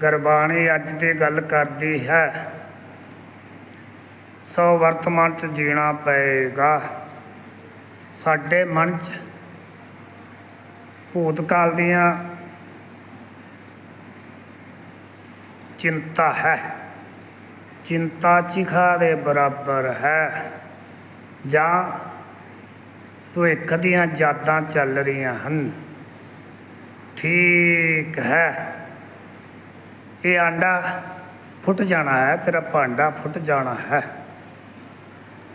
ਗੁਰਬਾਣੀ ਅੱਜ ਦੀ ਗੱਲ ਕਰਦੀ ਹੈ। ਸੋ ਵਰਤਮਾਨ ਚ ਜੀਣਾ ਪਏਗਾ। ਸਾਡੇ ਮਨ ਚ ਭੂਤਕਾਲ ਦੀਆਂ ਚਿੰਤਾ ਹੈ। ਚਿੰਤਾ ਚਿਖਾ ਦੇ ਬਰਾਬਰ ਹੈ। ਜਾਂ ਭਵਿੱਖ ਦੀਆਂ ਯਾਦਾਂ ਚੱਲ ਰਹੀਆਂ ਹਨ। ਠੀਕ ਹੈ। ਇਹ ਆਂਡਾ ਫੁੱਟ ਜਾਣਾ ਹੈ, ਤੇਰਾ ਭਾਂਡਾ ਫੁੱਟ ਜਾਣਾ ਹੈ।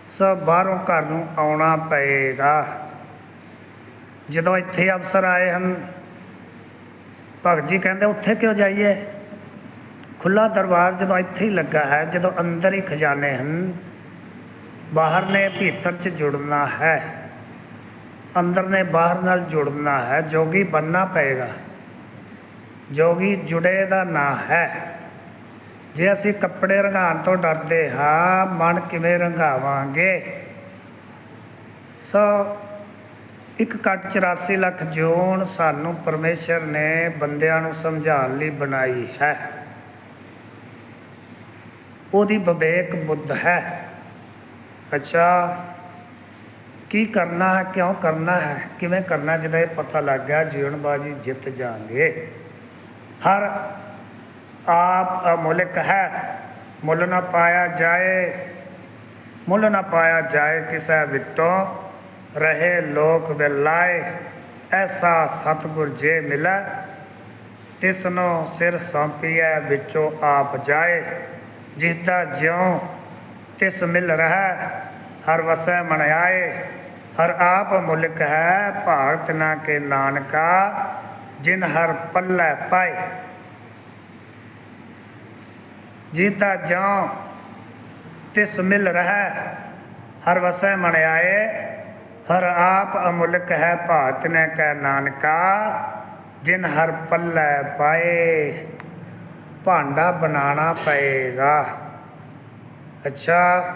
ਸਭ ਬਾਹਰੋਂ ਘਰ ਨੂੰ ਆਉਣਾ ਪਏਗਾ। ਜਦੋਂ ਇੱਥੇ ਅਫਸਰ ਆਏ ਹਨ, ਭਗਤ ਜੀ ਕਹਿੰਦੇ, ਉੱਥੇ ਕਿਉਂ ਜਾਈਏ? ਖੁੱਲਾ ਦਰਬਾਰ ਜਦੋਂ ਇੱਥੇ ਹੀ ਲੱਗਾ ਹੈ, ਜਦੋਂ ਅੰਦਰ ਹੀ ਖਜ਼ਾਨੇ ਹਨ, ਬਾਹਰ ਨੇ ਭੀਤਰ ਚ ਜੁੜਨਾ ਹੈ। ਅੰਦਰ ਨੇ ਬਾਹਰ ਨਾਲ ਜੁੜਨਾ ਹੈ, ਜੋਗੀ ਬੰਨਣਾ ਪਏਗਾ। ਜੋਗੀ ਜੁੜੇ ਦਾ ਨਾਂ ਹੈ। ਜੇ ਅਸੀਂ ਕੱਪੜੇ ਰੰਗਾਉਣ ਤੋਂ ਡਰਦੇ ਹਾਂ, ਮਨ ਕਿਵੇਂ ਰੰਗਾਵਾਂਗੇ? ਸੋ ਇੱਕ ਕੱਟ 84 ਲੱਖ ਜੋਨ ਸਾਨੂੰ ਪਰਮੇਸ਼ਰ ਨੇ ਬੰਦਿਆਂ ਨੂੰ ਸਮਝਾਉਣ ਲਈ ਬਣਾਈ ਹੈ। ਉਹਦੀ ਵਿਵੇਕ ਬੁੱਧ ਹੈ। ਅੱਛਾ, ਕੀ ਕਰਨਾ ਹੈ, ਕਿਉਂ ਕਰਨਾ ਹੈ, ਕਿਵੇਂ ਕਰਨਾ ਜਿਹਦਾ ਇਹ ਪਤਾ ਲੱਗ ਗਿਆ ਜੀਵਨ ਬਾਜੀ ਜਿੱਤ ਜਾਾਂਗੇ ਹਰ ਆਪ ਅਮੁਲਕ ਹੈ। ਮੁੱਲ ਨਾ ਪਾਇਆ ਜਾਏ, ਮੁੱਲ ਨਾ ਪਾਇਆ ਜਾਏ ਕਿਸੇ ਵਿੱਚੋਂ। ਰਹੇ ਲੋਕ ਵਿਲਾਏ ਐਸਾ ਸਤਿਗੁਰ ਜੇ ਮਿਲੈ। ਤਿਸ ਨੂੰ ਸਿਰ ਸੌਂਪੀਐ ਵਿੱਚੋਂ ਆਪ ਜਾਏ। ਜਿਸਦਾ ਜਿਉ ਤਿਸ ਮਿਲ ਰਹਾ, ਹਰ ਵਸੈ ਮਨ ਆਏ। ਹਰ ਆਪ ਮੁਲਕ ਹੈ, ਭਾਗਤ ਨਾ ਕੇ ਨਾਨਕਾ। ਜਿਨ ਹਰ ਪੱਲੇ ਪਾਏ। ਜੀਤਾ ਜਾਂ ਤਿਸ ਮਿਲ ਰਹਿ, ਹਰ ਵਸੈ ਮਨ ਆਏ, ਹਰ ਆਪ ਅਮੁਲਕ ਹੈ ਭਾਗਤ ਨੇ ਕੈ ਨਾਨਕਾ, ਜਿਨ ਹਰ ਪੱਲੇ ਪਾਏ, ਭਾਂਡਾ ਬਣਾਉਣਾ ਪਏਗਾ। ਅੱਛਾ,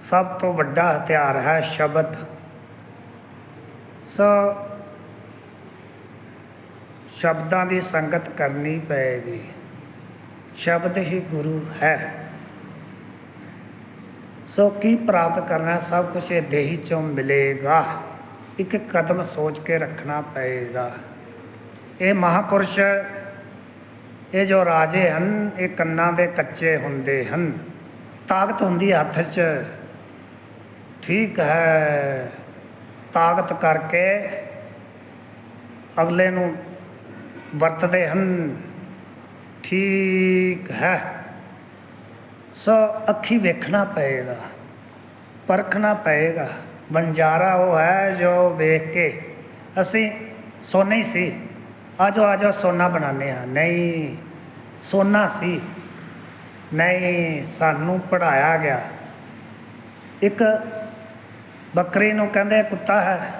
ਸਭ ਤੋਂ ਵੱਡਾ ਹਥਿਆਰ ਹੈ ਸ਼ਬਦ। ਸੋ ਸ਼ਬਦਾਂ ਦੀ ਸੰਗਤ ਕਰਨੀ ਪਏਗੀ। ਸ਼ਬਦ ਹੀ ਗੁਰੂ ਹੈ। ਸੋ ਕੀ ਪ੍ਰਾਪਤ ਕਰਨਾ, ਸਭ ਕੁਝ ਇਹ ਦੇਹੀ ਚੋਂ ਮਿਲੇਗਾ। ਇੱਕ ਕਦਮ ਸੋਚ ਕੇ ਰੱਖਣਾ ਪਏਗਾ। ਇਹ ਮਹਾਪੁਰਸ਼, ਇਹ ਜੋ ਰਾਜੇ ਹਨ, ਇਹ ਕੰਨਾਂ ਦੇ ਕੱਚੇ ਹੁੰਦੇ ਹਨ। ਤਾਕਤ ਹੁੰਦੀ ਹੱਥ 'ਚ। ਠੀਕ ਹੈ। ਤਾਕਤ ਕਰਕੇ ਅਗਲੇ ਨੂੰ ਵਰਤਦੇ ਹਨ। ਠੀਕ ਹੈ। ਸੋ ਅੱਖੀ ਵੇਖਣਾ ਪਏਗਾ, ਪਰਖਣਾ ਪਏਗਾ। ਵਣਜਾਰਾ ਉਹ ਹੈ ਜੋ ਵੇਖ ਕੇ ਅਸੀਂ ਸੋਨਾ ਹੀ ਸੀ। ਆਜੋ ਆਜੋ, ਸੋਨਾ ਬਣਾਉਂਦੇ ਹਾਂ। ਨਹੀਂ, ਸੋਨਾ ਸੀ। ਨਹੀਂ, ਸਾਨੂੰ ਪੜਾਇਆ ਗਿਆ। ਇੱਕ ਬੱਕਰੀ ਨੂੰ ਕਹਿੰਦੇ ਕੁੱਤਾ ਹੈ।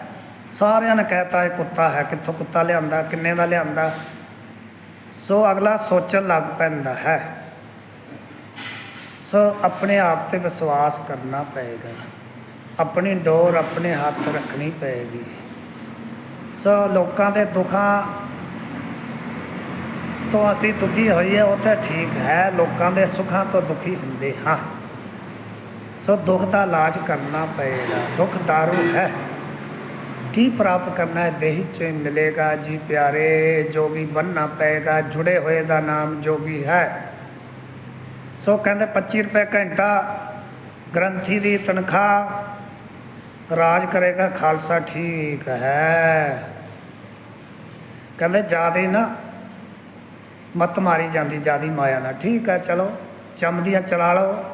ਸਾਰਿਆਂ ਨੇ ਕਹਿਤਾ ਇਹ ਕੁੱਤਾ ਹੈ, ਕਿੱਥੋਂ ਕੁੱਤਾ ਲਿਆਂਦਾ, ਕਿੰਨੇ ਦਾ ਲਿਆਂਦਾ। ਸੋ ਅਗਲਾ ਸੋਚਣ ਲੱਗ ਪੈਂਦਾ ਹੈ। ਸੋ ਆਪਣੇ ਆਪ ਤੇ ਵਿਸ਼ਵਾਸ ਕਰਨਾ ਪਏਗਾ। ਆਪਣੀ ਡੋਰ ਆਪਣੇ ਹੱਥ ਰੱਖਣੀ ਪਏਗੀ। ਸੋ ਲੋਕਾਂ ਦੇ ਦੁੱਖਾਂ ਤੋਂ ਅਸੀਂ ਦੁਖੀ ਹੋਈਏ, ਉਹ ਤਾਂ ਠੀਕ ਹੈ, ਲੋਕਾਂ ਦੇ ਸੁੱਖਾਂ ਤੋਂ ਦੁਖੀ ਹੁੰਦੇ ਹਾਂ। ਸੋ ਦੁੱਖ ਦਾ ਇਲਾਜ ਕਰਨਾ ਪਏਗਾ। ਦੁੱਖ ਦਾਰੂ ਹੈ। ਕੀ ਪ੍ਰਾਪਤ ਕਰਨਾ ਹੈ? ਦੇਹੀ ਚ ਮਿਲੇਗਾ ਜੀ ਪਿਆਰੇ ਜੋਗੀ ਬੰਨਣਾ ਪਏਗਾ, ਜੁੜੇ ਹੋਏ ਦਾ ਨਾਮ ਜੋਗੀ ਹੈ। ਸੋ ਕਹਿੰਦੇ 25 ਰੁਪਏ ਘੰਟਾ ਗ੍ਰੰਥੀ ਦੀ ਤਨਖਾਹ, ਰਾਜ ਕਰੇਗਾ, ਖਾਲਸਾ ਠੀਕ ਹੈ। ਕਹਿੰਦੇ ਜ਼ਿਆਦਾ ਨਾ ਮਤ ਮਾਰੀ ਜਾਂਦੀ, ਜਿਆਦੀ ਮਾਇਆ ਨਾਲ। ਠੀਕ ਹੈ, ਚਲੋ ਚਮਦੀਆਂ ਚਲਾ ਲਓ,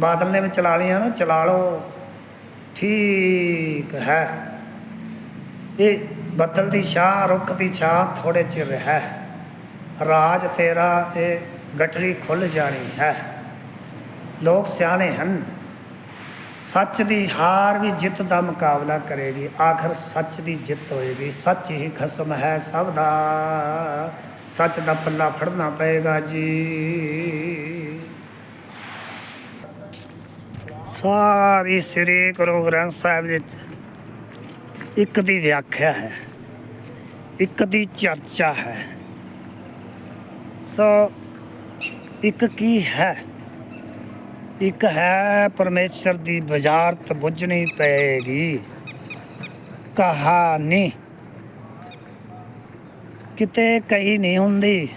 ਬਾਦਲ ਨੇ ਵੀ ਚਲਾ ਲਈਆਂ ਨਾ, ਚਲਾ ਲਓ। ਠੀਕ ਹੈ। ਇਹ ਬੱਦਲ ਦੀ ਛਾਂ ਰੁੱਖ ਦੀ ਛਾਂ ਥੋੜੇ ਚਿਰ ਹੈ। ਰਾਜ ਤੇਰਾ ਇਹ ਗਟਰੀ ਖੁੱਲ ਜਾਣੀ ਹੈ। ਲੋਕ ਸਿਆਣੇ ਹਨ। ਸੱਚ ਦੀ ਹਾਰ ਵੀ ਜਿੱਤ ਦਾ ਮੁਕਾਬਲਾ ਕਰੇਗੀ। ਆਖਰ ਸੱਚ ਦੀ ਜਿੱਤ ਹੋਏਗੀ। ਸੱਚ ਹੀ ਖਸਮ ਹੈ ਸਭ ਦਾ। ਸੱਚ ਦਾ ਪੱਲਾ ਫੜਨਾ ਪਏਗਾ ਜੀ। ਸਾਰੀ ਸ੍ਰੀ ਗੁਰੂ ਗ੍ਰੰਥ ਸਾਹਿਬ ਦੇ ਇੱਕ ਦੀ ਵਿਆਖਿਆ ਹੈ, ਇੱਕ ਦੀ ਚਰਚਾ ਹੈ। ਸੋ ਇੱਕ ਕੀ ਹੈ? ਇੱਕ ਹੈ ਪਰਮੇਸ਼ਰ ਦੀ ਬੁਝਾਰਤ ਬੁੱਝਣੀ ਪਏਗੀ। ਕਹਾਣੀ ਕਿਤੇ ਕਹੀ ਨਹੀਂ ਹੁੰਦੀ।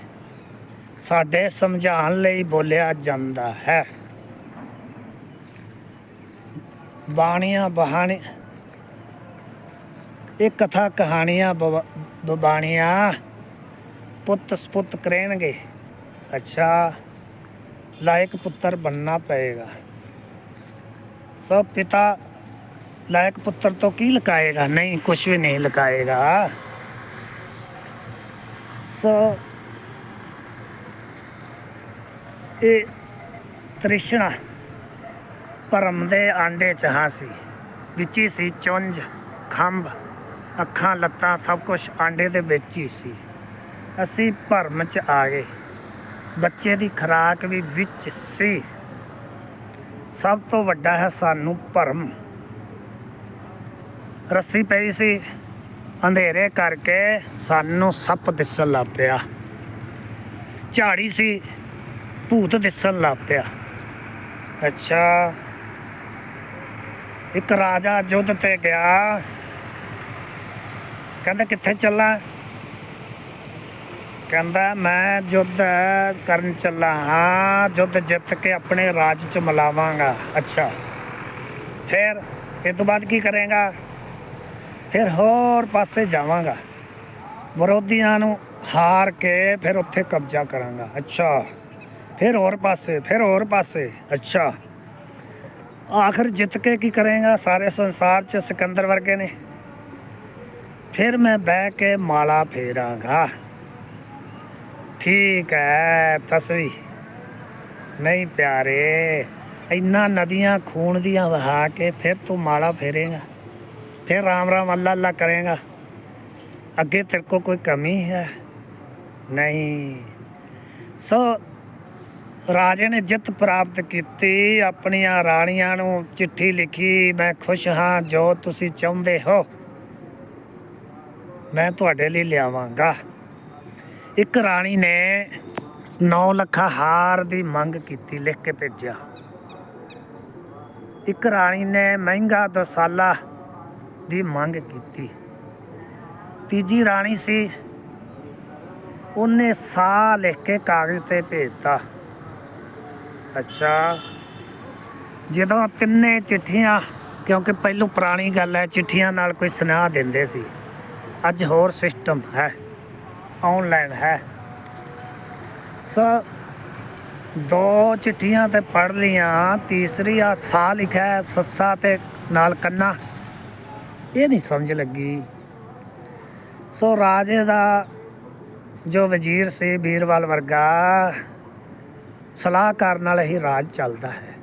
ਸਾਡੇ ਸਮਝਾਉਣ ਲਈ ਬੋਲਿਆ ਜਾਂਦਾ ਹੈ। ਬਾਣੀਆਂ ਬਹਾਣੇ ਇਹ ਕਥਾ ਕਹਾਣੀਆਂ ਬਵ- ਬਬਾਣੀਆਂ ਪੁੱਤ ਸਪੁੱਤ ਕਰਨਗੇ ਅੱਛਾ, ਲਾਇਕ ਪੁੱਤਰ ਬਣਨਾ ਪਏਗਾ। ਸਭ ਪਿਤਾ ਲਾਇਕ ਪੁੱਤਰ ਤੋਂ ਕੀ ਲਕਾਏਗਾ? ਨਹੀਂ ਕੁਝ ਵੀ ਨਹੀਂ ਲਕਾਏਗਾ। ਸੋ, ਇਹ ਤ੍ਰਿਸ਼ਨਾ ਪਰਮ ਦੇ ਆਂਡੇ ਚ ਹਾਂ ਸੀ ਵਿੱਚ ਹੀ ਸੀ ਚੁੰਝ, ਖੰਭ। ਅੱਖਾਂ, ਲੱਤਾਂ ਸਭ ਕੁਝ ਆਂਡੇ ਦੇ ਵਿੱਚ ਹੀ ਸੀ। ਅਸੀਂ ਭਰਮ ਚ ਆ ਗਏ। ਬੱਚੇ ਦੀ ਖੁਰਾਕ ਵੀ ਵਿੱਚ ਸੀ। ਸਭ ਤੋਂ ਵੱਡਾ ਹੈ ਸਾਨੂੰ ਭਰਮ। ਰੱਸੀ ਪਈ ਸੀ। ਅੰਧੇਰੇ ਕਰਕੇ ਸਾਨੂੰ ਸੱਪ ਦਿਸਣ ਲੱਗ ਪਿਆ। ਝਾੜੀ ਸੀ। ਭੂਤ ਦਿਸਣ ਲੱਗ ਪਿਆ। ਅੱਛਾ। ਇੱਕ ਰਾਜਾ ਯੁੱਧ ਤੇ ਗਿਆ। ਕਹਿੰਦਾ ਕਿੱਥੇ ਚੱਲਾਂ? ਕਹਿੰਦਾ ਮੈਂ ਯੁੱਧ ਕਰਨ ਚੱਲਾ ਹਾਂ, ਯੁੱਧ ਜਿੱਤ ਕੇ ਆਪਣੇ ਰਾਜ ਚ ਮਿਲਾਵਾਂਗਾ। ਅੱਛਾ। ਫਿਰ ਇਹ ਤੋਂ ਬਾਅਦ ਕੀ ਕਰੇਗਾ? ਫਿਰ ਹੋਰ ਪਾਸੇ ਜਾਵਾਂਗਾ। ਵਿਰੋਧੀਆਂ ਨੂੰ ਹਾਰ ਕੇ ਫਿਰ ਉੱਥੇ ਕਬਜ਼ਾ ਕਰਾਂਗਾ। ਅੱਛਾ। ਫਿਰ ਹੋਰ ਪਾਸੇ, ਫਿਰ ਹੋਰ ਪਾਸੇ। ਅੱਛਾ। ਆਖਰ ਜਿੱਤ ਕੇ ਕੀ ਕਰੇਗਾ? ਸਾਰੇ ਸੰਸਾਰ 'ਚ ਸਿਕੰਦਰ ਵਰਗੇ ਨੇ। ਫਿਰ ਮੈਂ ਬਹਿ ਕੇ ਮਾਲਾ ਫੇਰਾਂਗਾ। ਠੀਕ ਹੈ ਤਸਵੀ। ਨਹੀਂ ਪਿਆਰੇ, ਇੰਨਾ ਨਦੀਆਂ ਖੂਨ ਦੀਆਂ ਵਹਾ ਕੇ ਫਿਰ ਤੂੰ ਮਾਲਾ ਫੇਰੇਗਾ। ਫਿਰ ਰਾਮ ਰਾਮ ਅੱਲਾ ਅੱਲਾ ਕਰੇਗਾ। ਅੱਗੇ ਤੇਰੇ ਕੋ ਕੋਈ ਕਮੀ ਹੈ? ਨਹੀਂ। ਸੋ ਰਾਜੇ ਨੇ ਜਿੱਤ ਪ੍ਰਾਪਤ ਕੀਤੀ, ਆਪਣੀਆਂ ਰਾਣੀਆਂ ਨੂੰ ਚਿੱਠੀ ਲਿਖੀ, ਮੈਂ ਖੁਸ਼ ਹਾਂ ਜੋ ਤੁਸੀਂ ਚਾਹੁੰਦੇ ਹੋ। ਮੈਂ ਤੁਹਾਡੇ ਲਈ ਲਿਆਵਾਂਗਾ। ਇੱਕ ਰਾਣੀ ਨੇ 9 ਲੱਖਾਂ ਹਾਰ ਦੀ ਮੰਗ ਕੀਤੀ, ਲਿਖ ਕੇ ਭੇਜਿਆ। ਇੱਕ ਰਾਣੀ ਨੇ ਮਹਿੰਗਾ ਦਸਾਲਾ ਦੀ ਮੰਗ ਕੀਤੀ। ਤੀਜੀ ਰਾਣੀ ਸੀ, ਉਹਨੇ ਸਾਹ ਲਿਖ ਕੇ ਕਾਗਜ਼ ਤੇ ਭੇਜਤਾ। ਅੱਛਾ, ਜਦੋਂ ਤਿੰਨੇ ਚਿੱਠੀਆਂ, ਕਿਉਂਕਿ ਪਹਿਲੋਂ ਪੁਰਾਣੀ ਗੱਲ ਹੈ, ਚਿੱਠੀਆਂ ਨਾਲ ਕੋਈ ਸੁਨਾਹ ਦਿੰਦੇ ਸੀ। ਅੱਜ ਹੋਰ ਸਿਸਟਮ ਹੈ ਆਨਲਾਈਨ ਹੈ। ਸੋ ਦੋ ਚਿੱਠੀਆਂ ਤੇ ਪੜ ਲੀਆਂ ਤੀਸਰੀ ਆ ਸਾ ਲਿਖਿਆ ਹੈ, ਸੱਸਾ ਤੇ ਨਾਲ ਕੰਨਾ। ਇਹ ਨਹੀਂ ਸਮਝ ਲੱਗੀ। ਸੋ ਰਾਜੇ ਦਾ ਜੋ ਵਜ਼ੀਰ ਸੀ ਵੀਰਵਾਲ ਵਰਗਾ ਸਲਾਹਕਾਰ ਨਾਲ ਹੀ ਰਾਜ ਚੱਲਦਾ ਹੈ।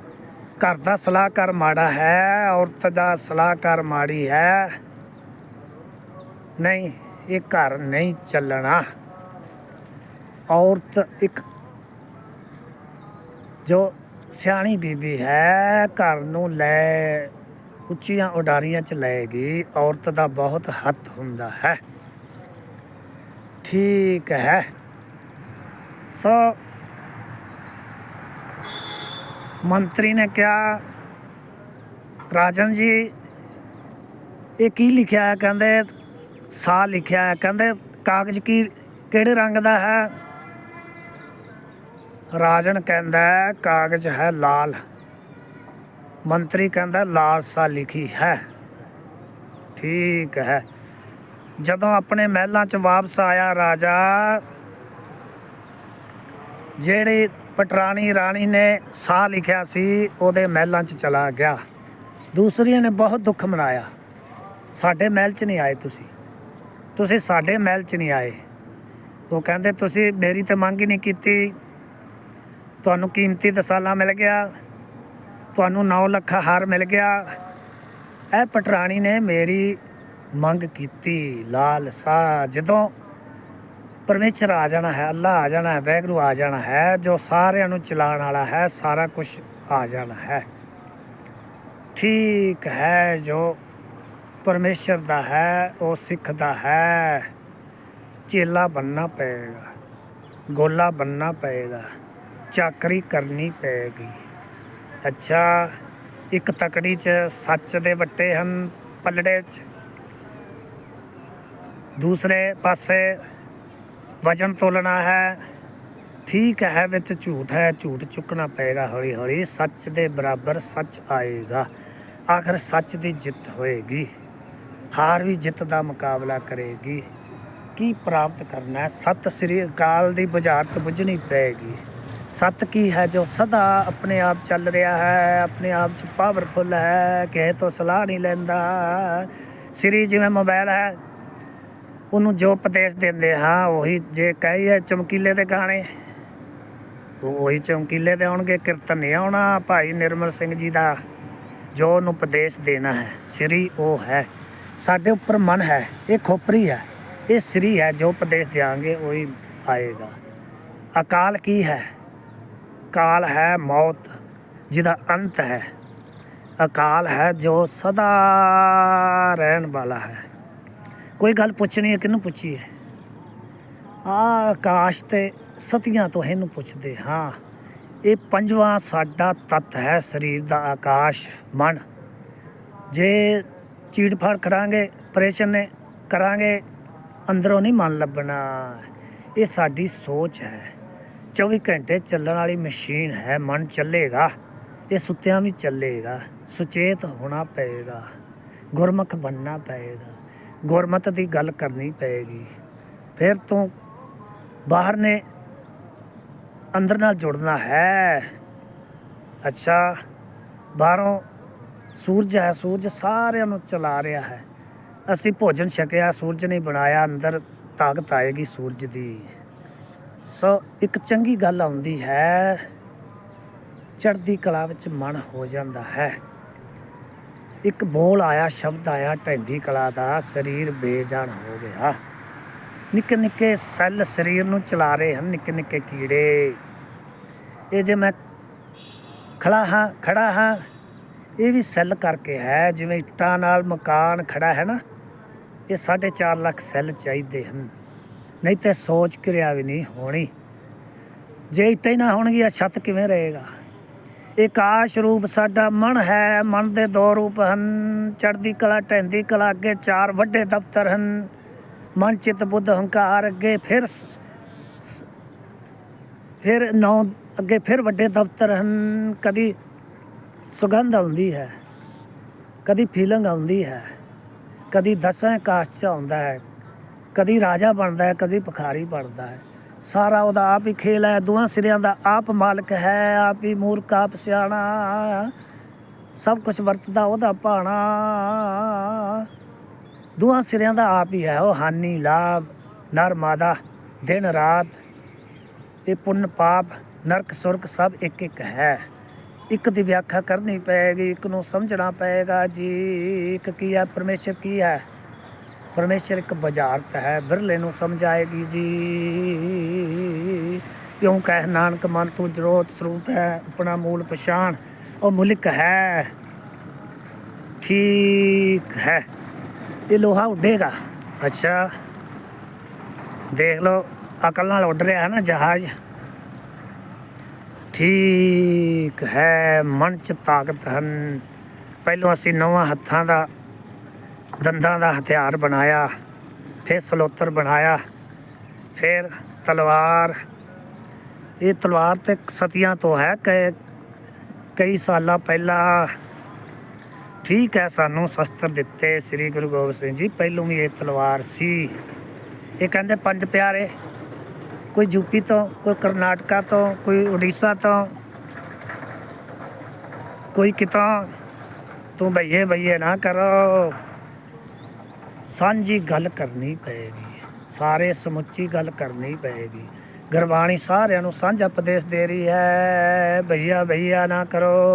ਘਰ ਦਾ ਸਲਾਹਕਾਰ ਮਾੜਾ ਹੈ ਔਰਤ ਦਾ ਸਲਾਹਕਾਰ ਮਾੜੀ ਹੈ। ਨਹੀਂ, ਇਹ ਘਰ ਨਹੀਂ ਚੱਲਣਾ। ਔਰਤ ਇੱਕ ਜੋ ਸਿਆਣੀ ਬੀਬੀ ਹੈ, ਘਰ ਨੂੰ ਲੈ ਉੱਚੀਆਂ ਉਡਾਰੀਆਂ ਚ ਲਏਗੀ ਔਰਤ ਦਾ ਬਹੁਤ ਹੱਥ ਹੁੰਦਾ ਹੈ। ਠੀਕ ਹੈ। ਸੋ ਮੰਤਰੀ ਨੇ ਕਿਹਾ, ਰਾਜਨ ਜੀ, ਇਹ ਕੀ ਲਿਖਿਆ ਹੈ? ਕਹਿੰਦੇ ਸਾ ਲਿਖਿਆ ਹੈ। ਕਹਿੰਦੇ ਕਾਗਜ਼ ਕੀ, ਕਿਹੜੇ ਰੰਗ ਦਾ ਹੈ? ਰਾਜਨ ਕਹਿੰਦਾ ਕਾਗਜ਼ ਹੈ ਲਾਲ। ਮੰਤਰੀ ਕਹਿੰਦਾ ਲਾਲ ਸਾ ਲਿਖੀ ਹੈ। ਠੀਕ ਹੈ। ਜਦੋਂ ਆਪਣੇ ਮਹਿਲਾਂ 'ਚ ਵਾਪਸ ਆਇਆ ਰਾਜਾ, ਜਿਹੜੀ ਪਟਰਾਣੀ ਰਾਣੀ ਨੇ ਸਾਹ ਲਿਖਿਆ ਸੀ, ਉਹਦੇ ਮਹਿਲਾਂ 'ਚ ਚਲਾ ਗਿਆ। ਦੂਸਰੀਆਂ ਨੇ ਬਹੁਤ ਦੁੱਖ ਮਨਾਇਆ। ਸਾਡੇ ਮਹਿਲ 'ਚ ਨਹੀਂ ਆਏ ਤੁਸੀਂ। ਤੁਸੀਂ ਸਾਡੇ ਮਹਿਲ 'ਚ ਨਹੀਂ ਆਏ। ਉਹ ਕਹਿੰਦੇ, ਤੁਸੀਂ ਮੇਰੀ ਤੇ ਮੰਗ ਹੀ ਨਹੀਂ ਕੀਤੀ। ਤੁਹਾਨੂੰ ਕੀਮਤੀ ਦਸਾਲਾ ਮਿਲ ਗਿਆ। ਤੁਹਾਨੂੰ 9 ਲੱਖ ਹਾਰ ਮਿਲ ਗਿਆ। ਇਹ ਪਟਰਾਣੀ ਨੇ ਮੇਰੀ ਮੰਗ ਕੀਤੀ। ਲਾਲ ਸਾ ਜਦੋਂ ਪਰਮੇਸ਼ਰ ਆ ਜਾਣਾ ਹੈ, ਅੱਲਾ ਆ ਜਾਣਾ ਹੈ, ਵੈਗਰੂ ਆ ਜਾਣਾ ਹੈ, ਜੋ ਸਾਰਿਆਂ ਨੂੰ ਚਲਾਉਣ ਵਾਲਾ ਹੈ, ਸਾਰਾ ਕੁਝ ਆ ਜਾਣਾ ਹੈ। ਠੀਕ ਹੈ ਜੋ ਪਰਮੇਸ਼ਰ ਦਾ ਹੈ, ਉਹ ਸਿੱਖ ਦਾ ਹੈ। ਚੇਲਾ ਬੰਨਣਾ ਪਏਗਾ, ਗੋਲਾ ਬੰਨਣਾ ਪਏਗਾ, ਚਾਕਰੀ ਕਰਨੀ ਪਏਗੀ। ਅੱਛਾ, ਇੱਕ ਤਕੜੀ 'ਚ ਸੱਚ ਦੇ ਵੱਟੇ ਹਨ ਪਲੜੇ 'ਚ। ਦੂਸਰੇ ਪਾਸੇ ਵਜਨ ਤੋਲਣਾ ਹੈ, ਠੀਕ ਹੈ ਵਿੱਚ ਝੂਠ ਹੈ, ਝੂਠ ਚੁੱਕਣਾ ਪਏਗਾ ਹੌਲੀ ਹੌਲੀ ਸੱਚ ਦੇ ਬਰਾਬਰ ਸੱਚ ਆਏਗਾ, ਆਖਰ ਸੱਚ ਦੀ ਜਿੱਤ ਹੋਏਗੀ। ਹਾਰ ਵੀ ਜਿੱਤ ਦਾ ਮੁਕਾਬਲਾ ਕਰੇਗੀ। ਕੀ ਪ੍ਰਾਪਤ ਕਰਨਾ ਹੈ? ਸਤਿ ਸ੍ਰੀ ਅਕਾਲ ਦੀ ਬੁਝਾਰਤ ਬੁਝਣੀ ਪਏਗੀ ਸਤ ਕੀ ਹੈ ਜੋ ਸਦਾ ਆਪਣੇ ਆਪ ਚੱਲ ਰਿਹਾ ਹੈ, ਆਪਣੇ ਆਪ ਚ ਪਾਵਰਫੁਲ ਹੈ, ਕਿਸੇ ਤੋਂ ਸਲਾਹ ਨਹੀਂ ਲੈਂਦਾ। ਸ੍ਰੀ ਜਿਵੇਂ ਮੋਬਾਈਲ ਹੈ, ਉਹਨੂੰ ਜੋ ਉਪਦੇਸ਼ ਦਿੰਦੇ ਹਾਂ ਉਹੀ ਜੇ ਕਹੀਏ ਚਮਕੀਲੇ ਦੇ ਗਾਣੇ, ਉਹ ਉਹੀ ਚਮਕੀਲੇ ਦੇ ਆਉਣਗੇ ਕੀਰਤਨ ਨਹੀਂ ਆਉਣਾ। ਭਾਈ ਨਿਰਮਲ ਸਿੰਘ ਜੀ ਦਾ ਜੋ ਉਹਨੂੰ ਉਪਦੇਸ਼ ਦੇਣਾ ਹੈ, ਸ੍ਰੀ ਉਹ ਹੈ। ਸਾਡੇ ਉੱਪਰ ਮਨ ਹੈ, ਇਹ ਖੋਪਰੀ ਹੈ, ਇਹ ਸ੍ਰੀ ਹੈ ਜੋ ਉਪਦੇਸ਼ ਦਿਆਂਗੇ, ਉਹੀ ਆਏਗਾ। ਅਕਾਲ ਕੀ ਹੈ? ਕਾਲ ਹੈ ਮੌਤ, ਜਿਹਦਾ ਅੰਤ ਹੈ। ਅਕਾਲ ਹੈ ਜੋ ਸਦਾ ਰਹਿਣ ਵਾਲਾ ਹੈ। ਕੋਈ ਗੱਲ ਪੁੱਛਣੀ ਹੈ, ਕਿਹਨੂੰ ਪੁੱਛੀਏ? ਆ ਆਕਾਸ਼ ਤੇ ਸਤੀਆਂ ਤੋਂ ਇਹਨੂੰ ਪੁੱਛਦੇ, ਹਾਂ, ਇਹ ਪੰਜਵਾਂ ਸਾਡਾ ਤੱਤ ਹੈ, ਸਰੀਰ ਦਾ ਆਕਾਸ਼, ਮਨ। ਜੇ ਚੀੜ ਫਾੜ ਖੜਾਂਗੇ ਆਪਰੇਸ਼ਨ ਨੇ ਕਰਾਂਗੇ, ਅੰਦਰੋਂ ਨਹੀਂ ਮਨ ਲੱਭਣਾ। ਇਹ ਸਾਡੀ ਸੋਚ ਹੈ। 24 ਘੰਟੇ ਚੱਲਣ ਵਾਲੀ ਮਸ਼ੀਨ ਹੈ, ਮਨ ਚੱਲੇਗਾ, ਇਹ ਸੁੱਤਿਆਂ ਵੀ ਚੱਲੇਗਾ, ਸੁਚੇਤ ਹੋਣਾ ਪਏਗਾ, ਗੁਰਮੁਖ ਬਣਨਾ ਪਏਗਾ, ਗੁਰਮਤ ਦੀ ਗੱਲ ਕਰਨੀ ਪਏਗੀ। ਫਿਰ ਤੋਂ ਬਾਹਰ ਨੇ ਅੰਦਰ ਨਾਲ ਜੁੜਨਾ ਹੈ। ਅੱਛਾ, ਬਾਹਰੋਂ ਸੂਰਜ ਹੈ, ਸੂਰਜ ਸਾਰਿਆਂ ਨੂੰ ਚਲਾ ਰਿਹਾ ਹੈ। ਅਸੀਂ ਭੋਜਨ ਛਕਿਆ, ਸੂਰਜ ਨੇ ਬਣਾਇਆ, ਅੰਦਰ ਤਾਕਤ ਆਏਗੀ ਸੂਰਜ ਦੀ। ਸੋ ਇੱਕ ਚੰਗੀ ਗੱਲ ਆਉਂਦੀ ਹੈ, ਚੜ੍ਹਦੀ ਕਲਾ ਵਿੱਚ ਮਨ ਹੋ ਜਾਂਦਾ ਹੈ। ਇੱਕ ਬੋਲ ਆਇਆ, ਸ਼ਬਦ ਆਇਆ ਢੈਂਦੀ ਕਲਾ ਦਾ, ਸਰੀਰ ਬੇਜਾਨ ਹੋ ਗਿਆ। ਨਿੱਕੇ ਨਿੱਕੇ ਸੈੱਲ ਸਰੀਰ ਨੂੰ ਚਲਾ ਰਹੇ ਹਨ ਨਿੱਕੇ ਨਿੱਕੇ ਕੀੜੇ। ਇਹ ਜੇ ਮੈਂ ਖੜਾ ਹਾਂ ਖੜਾ ਹਾਂ ਇਹ ਵੀ ਸੈੱਲ ਕਰਕੇ ਹੈ, ਜਿਵੇਂ ਇੱਟਾਂ ਨਾਲ ਮਕਾਨ ਖੜਾ ਹੈ ਨਾ, ਇਹ 4.5 ਲੱਖ ਸੈੱਲ ਚਾਹੀਦੇ ਹਨ। ਨਹੀਂ ਤੇ ਸੋਚ ਕਿਰਿਆ ਵੀ ਨਹੀਂ ਹੋਣੀ। ਜੇ ਇੱਟਾਂ ਹੀ ਨਾ ਹੋਣਗੀਆਂ, ਛੱਤ ਕਿਵੇਂ ਰਹੇਗਾ? ਇਕਾਸ਼ ਰੂਪ ਸਾਡਾ ਮਨ ਹੈ, ਮਨ ਦੇ ਦੋ ਰੂਪ ਹਨ। ਚੜ੍ਹਦੀ ਕਲਾ, ਢਹਿੰਦੀ ਕਲਾ, ਅੱਗੇ ਚਾਰ ਵੱਡੇ ਦਫ਼ਤਰ ਹਨ। ਮਨ ਚਿਤ ਬੁੱਧ ਹੰਕਾਰ, ਅੱਗੇ ਫਿਰ ਸ- ਫਿਰ ਨੌ, ਅੱਗੇ ਫਿਰ ਵੱਡੇ ਦਫ਼ਤਰ ਹਨ। ਕਦੀ ਸੁਗੰਧ ਆਉਂਦੀ ਹੈ, ਕਦੀ ਫੀਲਿੰਗ ਆਉਂਦੀ ਹੈ, ਕਦੀ ਦਸਾਂ ਆਕਾਸ਼ ਚ ਆਉਂਦਾ ਹੈ, ਕਦੀ ਰਾਜਾ ਬਣਦਾ ਹੈ, ਕਦੀ ਭਖਾਰੀ ਬਣਦਾ ਹੈ। ਸਾਰਾ ਉਹਦਾ ਆਪ ਹੀ ਖੇਲ ਹੈ, ਦੋਹਾਂ ਸਿਰਿਆਂ ਦਾ ਆਪ ਮਾਲਕ ਹੈ, ਆਪ ਹੀ ਮੂਰਖ, ਆਪ ਸਿਆਣਾ। ਸਭ ਕੁਝ ਵਰਤਦਾ ਉਹਦਾ ਭਾਣਾ। ਦੋਹਾਂ ਸਿਰਿਆਂ ਦਾ ਆਪ ਹੀ ਹੈ, ਉਹ ਹਾਨੀ, ਲਾਭ, ਨਰ, ਮਾਦਾ, ਦਿਨ, ਰਾਤ ਤੇ ਪੁੰਨ, ਪਾਪ, ਨਰਕ, ਸੁਰਗ ਸਭ ਇੱਕ ਇੱਕ ਹੈ। ਇੱਕ ਦੀ ਵਿਆਖਿਆ ਕਰਨੀ ਪਏਗੀ ਇੱਕ ਨੂੰ ਸਮਝਣਾ ਪਏਗਾ ਜੀ, ਇੱਕ ਕੀ ਹੈ, ਪਰਮੇਸ਼ਰ ਕੀ ਹੈ? ਪਰਮੇਸ਼ਰ ਇੱਕ ਬੁਝਾਰਤ ਹੈ ਬਿਰਲੇ ਨੂੰ ਸਮਝਾਏਗੀ ਜੀ। ਇਉਂ ਕਹਿ ਨਾਨਕ ਮਨ ਤੂੰ ਜਰੋਤ ਸਰੂਪ ਹੈ, ਆਪਣਾ ਮੂਲ ਪਛਾਣ, ਉਹ ਮੁਲਕ ਹੈ। ਠੀਕ ਹੈ। ਇਹ ਲੋਹਾ ਉੱਡੇਗਾ। ਅੱਛਾ। ਦੇਖ ਲਓ ਅਕਲ ਨਾਲ ਉੱਡ ਰਿਹਾ ਹੈ ਨਾ ਜਹਾਜ਼। ਠੀਕ ਹੈ, ਮਨ ਚ ਤਾਕਤ ਹਨ। ਪਹਿਲੋਂ ਅਸੀਂ ਨਵਾਂ ਹੱਥਾਂ ਦਾ, ਦੰਦਾਂ ਦਾ ਹਥਿਆਰ ਬਣਾਇਆ, ਫਿਰ ਸਲੋਤਰ ਬਣਾਇਆ, ਫਿਰ ਤਲਵਾਰ। ਇਹ ਤਲਵਾਰ ਤੇ ਸਤੀਆਂ ਤੋਂ ਹੈ ਕਿ ਕਈ ਸਾਲਾਂ ਪਹਿਲਾਂ। ਠੀਕ ਹੈ, ਸਾਨੂੰ ਸ਼ਸਤਰ ਦਿੱਤੇ ਸ੍ਰੀ ਗੁਰੂ ਗੋਬਿੰਦ ਸਿੰਘ ਜੀ, ਪਹਿਲੋਂ ਵੀ ਇਹ ਤਲਵਾਰ ਸੀ। ਇਹ ਕਹਿੰਦੇ, ਪੰਜ ਪਿਆਰੇ। ਕੋਈ ਯੂਪੀ ਤੋਂ, ਕੋਈ ਕਰਨਾਟਕਾ ਤੋਂ, ਕੋਈ ਉੜੀਸਾ ਤੋਂ, ਕੋਈ ਕਿਤੋਂ। ਤੂੰ ਬਈਏ ਬਈਏ ਨਾ ਕਰੋ। ਸਾਂਝੀ ਗੱਲ ਕਰਨੀ ਪਏਗੀ। ਸਾਰੇ ਸਮੁੱਚੀ ਗੱਲ ਕਰਨੀ ਪਏਗੀ। ਗੁਰਬਾਣੀ ਸਾਰਿਆਂ ਨੂੰ ਸਾਂਝਾ ਉਪਦੇਸ਼ ਦੇ ਰਹੀ ਹੈ। ਭਈਆ ਭਈਆ ਨਾ ਕਰੋ।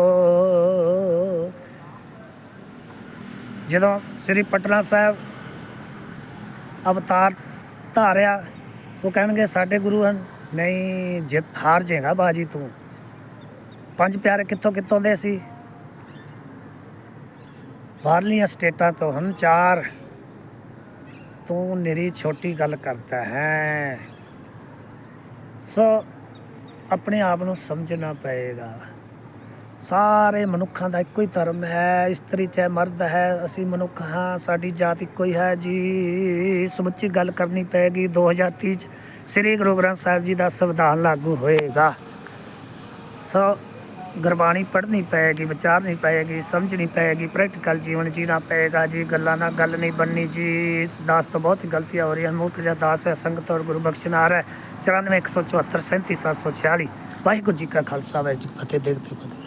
ਜਦੋਂ ਸ੍ਰੀ ਪਟਨਾ ਸਾਹਿਬ ਅਵਤਾਰ ਧਾਰਿਆ ਉਹ ਕਹਿਣਗੇ ਸਾਡੇ ਗੁਰੂ ਹਨ। ਨਹੀਂ, ਜਿੱਤ ਹਾਰ ਜਾਏਗਾ ਬਾਜੀ ਤੂੰ। ਪੰਜ ਪਿਆਰੇ ਕਿੱਥੋਂ ਕਿੱਥੋਂ ਦੇ ਸੀ? ਬਾਹਰਲੀਆਂ ਸਟੇਟਾਂ ਤੋਂ ਹਨ ਚਾਰ। ਤੂੰ ਨਿਰੀ ਛੋਟੀ ਗੱਲ ਕਰਦਾ ਹੈ। ਸੋ, ਆਪਣੇ ਆਪ ਨੂੰ ਸਮਝਣਾ ਪਏਗਾ। ਸਾਰੇ ਮਨੁੱਖਾਂ ਦਾ ਇੱਕੋ ਹੀ ਧਰਮ ਹੈ ਇਸਤਰੀ ਚਾਹੇ ਮਰਦ ਹੈ, ਅਸੀਂ ਮਨੁੱਖ ਹਾਂ, ਸਾਡੀ ਜਾਤ ਇੱਕੋ ਹੀ ਹੈ ਜੀ। ਸਮੁੱਚੀ ਗੱਲ ਕਰਨੀ ਪਏਗੀ 2030 ਚ, ਸ੍ਰੀ ਗੁਰੂ ਗ੍ਰੰਥ ਸਾਹਿਬ ਜੀ ਦਾ ਸੰਵਿਧਾਨ ਲਾਗੂ ਹੋਏਗਾ। ਸੋ ਗੁਰਬਾਣੀ ਪੜ੍ਹਨੀ ਪਏਗੀ, ਵਿਚਾਰਨੀ ਪਏਗੀ, ਸਮਝਣੀ ਪਏਗੀ ਪ੍ਰੈਕਟੀਕਲ ਜੀਵਨ ਜੀਣਾ ਪਏਗਾ ਜੀ, ਗੱਲਾਂ ਨਾਲ ਗੱਲ ਨਹੀਂ ਬਣਨੀ ਜੀ। ਦਾਸ ਤੋਂ ਬਹੁਤ ਹੀ ਗਲਤੀਆਂ ਹੋ ਰਹੀਆਂ ਮੂਰਖ ਜਿਹਾ ਦਾਸ ਹੈ, ਸੰਗਤ ਔਰ ਗੁਰੂ ਬਖਸ਼ਨਾਰ ਹੈ। 94 174 37746 ਵਾਹਿਗੁਰੂ ਜੀ ਕਾ ਖਾਲਸਾ, ਵਾਹਿਗੁਰੂ ਜੀ ਫਤਿਹ, ਦੇਖਦੇ ਫਤਿਹ